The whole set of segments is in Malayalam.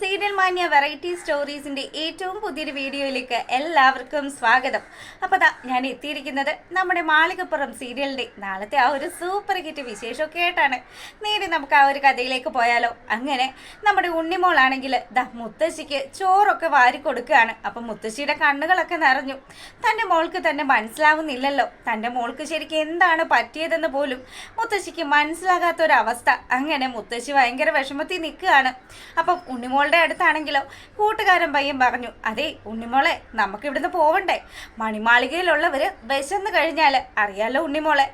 സീരിയൽ മാന്യ വെറൈറ്റി സ്റ്റോറീസിന്റെ ഏറ്റവും പുതിയൊരു വീഡിയോയിലേക്ക് എല്ലാവർക്കും സ്വാഗതം. അപ്പോൾ ദാ ഞാൻ എത്തിയിരിക്കുന്നത് നമ്മുടെ മാളികപ്പുറം സീരിയലിന്റെ നാളത്തെ ആ ഒരു സൂപ്പർ ഹിറ്റ് വിശേഷമൊക്കെ ആയിട്ടാണ്. നേരെ നമുക്ക് ആ ഒരു കഥയിലേക്ക് പോയാലോ? അങ്ങനെ നമ്മുടെ ഉണ്ണിമോളാണെങ്കിൽ ദാ മുത്തശ്ശിക്ക് ചോറൊക്കെ വാരി കൊടുക്കുകയാണ്. അപ്പം മുത്തശ്ശിയുടെ കണ്ണുകളൊക്കെ നിറഞ്ഞു. തന്റെ മോൾക്ക് തന്നെ മനസ്സിലാവുന്നില്ലല്ലോ. തന്റെ മോൾക്ക് ശരിക്കും എന്താണ് പറ്റിയതെന്ന് പോലും മുത്തശ്ശിക്ക് അവസ്ഥ അങ്ങനെ മുത്തശ്ശി ഭയങ്കര വിഷമത്തിൽ നിൽക്കുകയാണ്. അപ്പം ഉണ്ണിമോളുടെ അടുത്താണെങ്കിലോ? കൂട്ടുകാരൻ പയ്യൻ പറഞ്ഞു അതെ ഉണ്ണിമോളെ നമുക്ക് ഇവിടുന്ന് പോവണ്ടേ? മണിമാളികയിലുള്ളവർ വിശന്ന് കഴിഞ്ഞാൽ അറിയാലോ ഉണ്ണിമോളെ.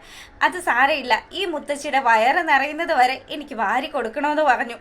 അത് സാരയില്ല ഈ മുത്തശ്ശിയുടെ വയറ് നിറയുന്നത് വരെ എനിക്ക് വാരി കൊടുക്കണമെന്ന് പറഞ്ഞു.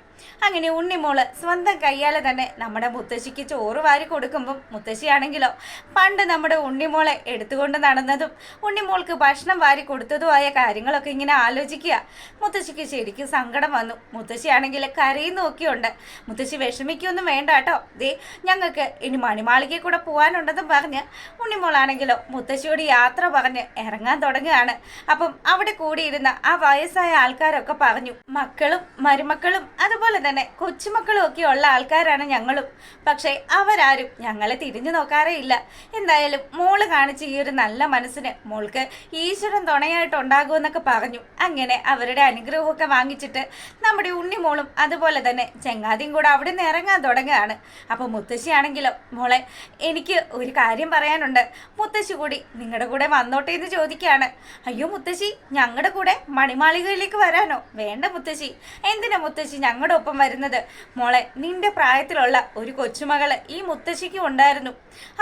അങ്ങനെ ഉണ്ണിമോൾ സ്വന്തം കയ്യാലെ തന്നെ നമ്മുടെ മുത്തശ്ശിക്ക് ചോറ് വാരി കൊടുക്കുമ്പം മുത്തശ്ശിയാണെങ്കിലോ പണ്ട് നമ്മുടെ ഉണ്ണിമോളെ എടുത്തുകൊണ്ട് നടന്നതും ഉണ്ണിമോൾക്ക് ഭക്ഷണം വാരി കൊടുത്തതുമായ കാര്യങ്ങളൊക്കെ ഇങ്ങനെ ആലോചിക്കുക. മുത്തശ്ശിക്ക് ശരിക്കും സങ്കടം വന്നു. മുത്തശ്ശിയാണെങ്കിൽ കരയും നോക്കിയുണ്ട് മുത്തശ്ശി വിഷമിക്കൊന്നും വേണ്ട കേട്ടോ. ദേ ഞങ്ങൾക്ക് ഇനി മണിമാളികയിൽ കൂടെ പോകാനുണ്ടെന്നും പറഞ്ഞ് ഉണ്ണിമോളാണെങ്കിലോ മുത്തശ്ശിയോട് യാത്ര പറഞ്ഞ് ഇറങ്ങാൻ തുടങ്ങുകയാണ്. അപ്പം അവിടെ കൂടിയിരുന്ന ആ വയസ്സായ ആൾക്കാരൊക്കെ പറഞ്ഞു മക്കളും മരുമക്കളും അതുപോലെ തന്നെ കൊച്ചുമക്കളും ഒക്കെ ഉള്ള ആൾക്കാരാണ് ഞങ്ങളും. പക്ഷേ അവരാരും ഞങ്ങളെ തിരിഞ്ഞു നോക്കാറേ ഇല്ല. എന്തായാലും മോൾ കാണിച്ച ഈ ഒരു നല്ല മനസ്സിന് മോൾക്ക് ഈശ്വരൻ തുണയായിട്ടുണ്ടാകുമെന്നൊക്കെ പറഞ്ഞു. അങ്ങനെ അവരുടെ അനുഗ്രഹമൊക്കെ വാങ്ങിച്ചിട്ട് നമ്മുടെ ഉണ്ണിമോളും അതുപോലെ തന്നെ ചെങ്ങാതിയും കൂടെ അവിടെ നിന്ന് ഇറങ്ങാൻ തുടങ്ങുകയാണ്. അപ്പോൾ മുത്തശ്ശിയാണെങ്കിലോ മോളെ എനിക്ക് ഒരു കാര്യം പറയാനുണ്ട്. മുത്തശ്ശി കൂടി നിങ്ങളുടെ കൂടെ വന്നോട്ടെ എന്ന് ചോദിക്കുകയാണ്. അയ്യോ മുത്തശ്ശി ഞങ്ങളുടെ കൂടെ മണിമാളികയിലേക്ക് വരാനോ? വേണ്ട മുത്തശ്ശി. എന്തിനാ മുത്തശ്ശി ഞങ്ങളുടെ ഒപ്പം വരുന്നത്? മോളെ നിന്റെ പ്രായത്തിലുള്ള ഒരു കൊച്ചുമകൾ ഈ മുത്തശ്ശിക്കും ഉണ്ടായിരുന്നു.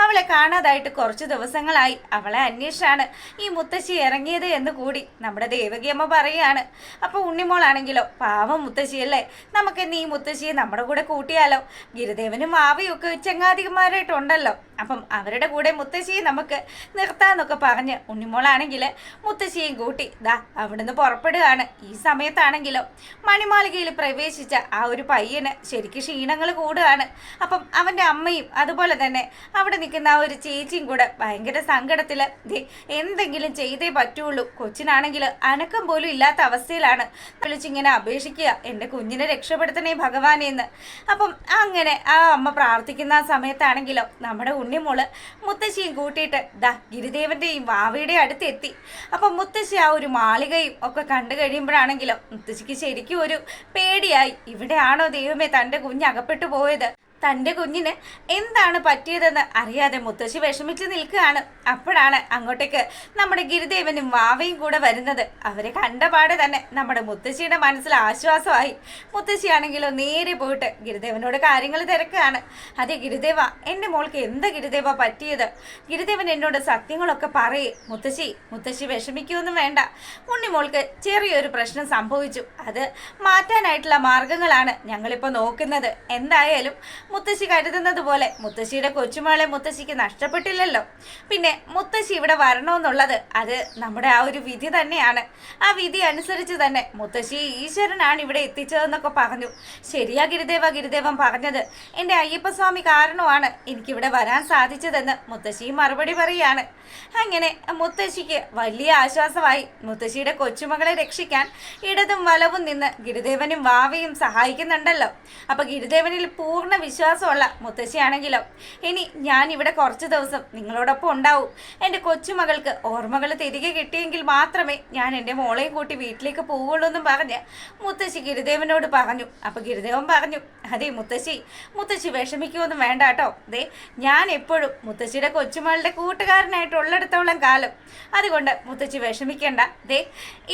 അവളെ കാണാതായിട്ട് കുറച്ച് ദിവസങ്ങളായി അവളെ അന്വേഷിച്ചാണ് ഈ മുത്തശ്ശി ഇറങ്ങിയത് എന്ന് കൂടി നമ്മുടെ ദേവകിയമ്മ പറയുകയാണ്. അപ്പോൾ ഉണ്ണിമോളാണെങ്കിലോ പാവം മുത്തശ്ശിയല്ലേ? നമുക്ക് ഈ മുത്തശ്ശിയെ നമ്മുടെ കൂടെ കൂട്ടിയാലോ ഗിരിദേവനും ആവിയൊക്കെ ഒക്കെ ചങ്ങാതികന്മാരായിട്ടുണ്ടല്ലോ അപ്പം അവരുടെ കൂടെ മുത്തശ്ശിയെ നമുക്ക് നിർത്താന്നൊക്കെ പറഞ്ഞ് ഉണ്ണിമോളാണെങ്കിൽ മുത്തശ്ശിയും കൂട്ടി ദാ അവിടുന്ന് പുറപ്പെടുകയാണ്. ഈ സമയത്താണെങ്കിലോ മണിമാളികയിൽ പ്രവേശിച്ച ആ ഒരു പയ്യന് ശരിക്കും ക്ഷീണങ്ങൾ കൂടുകയാണ്. അപ്പം അവന്റെ അമ്മയും അതുപോലെ തന്നെ അവിടെ നിൽക്കുന്ന ആ ഒരു ചേച്ചിയും കൂടെ ഭയങ്കര സങ്കടത്തിൽ എന്തെങ്കിലും ചെയ്തേ പറ്റുള്ളൂ. കൊച്ചിനാണെങ്കിൽ അനക്കം പോലും ഇല്ലാത്ത അവസ്ഥയിലാണ്. വിളിച്ചിങ്ങനെ അപേക്ഷിക്കുക എന്റെ കുഞ്ഞിനെ രക്ഷപ്പെടുത്തണേ ഭഗവാനെന്ന്. അപ്പം അങ്ങനെ ആ അമ്മ പ്രാർത്ഥിക്കുന്ന ആ സമയത്താണെങ്കിലോ നമ്മുടെ ഉണ്ണിമോൾ മുത്തശ്ശിയും കൂട്ടിയിട്ട് ദാ ഗിരിദേവന്റെയും വാവയുടെ അടുത്ത് എത്തി അപ്പം മുത്തശ്ശി ആ ഒരു മാളികയും ഒക്കെ കണ്ടു കഴിയുമ്പോഴാണെങ്കിലും മുത്തശ്ശിക്ക് ശരിക്കും ഒരു പേടിയായി. ഇവിടെയാണോ ദൈവമേ തന്റെ കുഞ്ഞ് അകപ്പെട്ടു പോയത്? തന്റെ കുഞ്ഞിന് എന്താണ് പറ്റിയതെന്ന് അറിയാതെ മുത്തശ്ശി വിഷമിച്ച് നിൽക്കുകയാണ്. അപ്പോഴാണ് അങ്ങോട്ടേക്ക് നമ്മുടെ ഗിരിദേവനും വാവയും കൂടെ വരുന്നത്. അവരെ കണ്ടപാടെ തന്നെ നമ്മുടെ മുത്തശ്ശിയുടെ മനസ്സിൽ ആശ്വാസമായി. മുത്തശ്ശിയാണെങ്കിലോ നേരെ പോയിട്ട് ഗിരിദേവനോട് കാര്യങ്ങൾ തിരക്കുകയാണ്. അതെ ഗിരിദേവ എന്റെ മോൾക്ക് എന്താ ഗിരിദേവ പറ്റിയത്? ഗിരിദേവൻ എന്നോട് സത്യങ്ങളൊക്കെ പറയേ. മുത്തശ്ശി മുത്തശ്ശി വിഷമിക്കുകയൊന്നും വേണ്ട. ഉണ്ണിമോൾക്ക് ചെറിയൊരു പ്രശ്നം സംഭവിച്ചു. അത് മാറ്റാനായിട്ടുള്ള മാർഗങ്ങളാണ് ഞങ്ങളിപ്പോൾ നോക്കുന്നത്. എന്തായാലും മുത്തശ്ശി കരുതുന്നത് പോലെ മുത്തശ്ശിയുടെ കൊച്ചുമകളെ മുത്തശ്ശിക്ക് നഷ്ടപ്പെട്ടില്ലല്ലോ. പിന്നെ മുത്തശ്ശി ഇവിടെ വരണമെന്നുള്ളത് അത് നമ്മുടെ ആ ഒരു വിധി തന്നെയാണ്. ആ വിധി അനുസരിച്ച് തന്നെ മുത്തശ്ശി ഈശ്വരനാണ് ഇവിടെ എത്തിച്ചതെന്നൊക്കെ പറഞ്ഞു. ശരിയാ ഗിരിദേവ ഗിരിദേവൻ പറഞ്ഞത് എന്റെ അയ്യപ്പസ്വാമി കാരണമാണ് എനിക്കിവിടെ വരാൻ സാധിച്ചതെന്ന് മുത്തശ്ശിയും മറുപടി പറയുകയാണ് അങ്ങനെ മുത്തശ്ശിക്ക് വലിയ ആശ്വാസമായി മുത്തശ്ശിയുടെ കൊച്ചുമകളെ രക്ഷിക്കാൻ ഇടതും വലവും നിന്ന് ഗിരിദേവനും വാവയും സഹായിക്കുന്നുണ്ടല്ലോ. അപ്പൊ ഗിരിദേവനിൽ പൂർണ വിശ്വാസമുള്ള മുത്തശ്ശിയാണെങ്കിലോ? ഇനി ഞാൻ ഇവിടെ കുറച്ച് ദിവസം നിങ്ങളോടൊപ്പം ഉണ്ടാവും. എന്റെ കൊച്ചുമകൾക്ക് ഓർമ്മകൾ തിരികെ കിട്ടിയെങ്കിൽ മാത്രമേ ഞാൻ എന്റെ മോളെയും കൂട്ടി വീട്ടിലേക്ക് പോവുള്ളൂ എന്നും പറഞ്ഞ് മുത്തശ്ശി ഗിരിദേവനോട് പറഞ്ഞു. അപ്പോൾ ഗിരിദേവൻ പറഞ്ഞു അതെ മുത്തശ്ശി മുത്തശ്ശി വിഷമിക്കുമൊന്നും വേണ്ട കേട്ടോ. ദേ ഞാൻ എപ്പോഴും മുത്തശ്ശിയുടെ കൊച്ചുമകളുടെ കൂട്ടുകാരനായിട്ട് ഉള്ളിടത്തോളം കാലം. അതുകൊണ്ട് മുത്തശ്ശി വിഷമിക്കേണ്ട. ദേ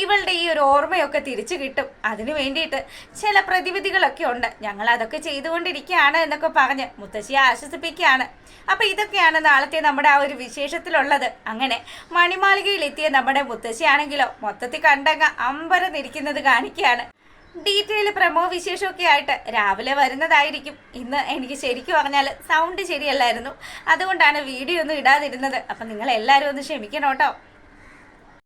ഇവളുടെ ഈ ഒരു ഓർമ്മയൊക്കെ തിരിച്ചു കിട്ടും. അതിനു വേണ്ടിയിട്ട് ചില പ്രതിവിധികളൊക്കെ ഉണ്ട്. ഞങ്ങൾ അതൊക്കെ ചെയ്തുകൊണ്ടിരിക്കുകയാണ് എന്നൊക്കെ പറഞ്ഞ് മുത്തശ്ശിയെ ആശ്വസിപ്പിക്കുകയാണ്. അപ്പൊ ഇതൊക്കെയാണ് നാളത്തെ നമ്മുടെ ആ ഒരു വിശേഷത്തിലുള്ളത്. അങ്ങനെ മണിമാളികയിൽ എത്തിയ നമ്മുടെ മുത്തശ്ശിയാണെങ്കിലോ മൊത്തത്തിൽ കണ്ടങ്ങ് അമ്പരന്നിരിക്കുന്നത് കാണിക്കുകയാണ്. ഡീറ്റെയിൽ പ്രമോ വിശേഷമൊക്കെ ആയിട്ട് രാവിലെ വരുന്നതായിരിക്കും. ഇന്ന് എനിക്ക് ശരിക്കും പറഞ്ഞാൽ സൗണ്ട് ശരിയല്ലായിരുന്നു. അതുകൊണ്ടാണ് വീഡിയോ ഒന്നും ഇടാതിരുന്നത്. അപ്പം നിങ്ങൾ എല്ലാവരും ഒന്ന് ക്ഷമിക്കണം കേട്ടോ.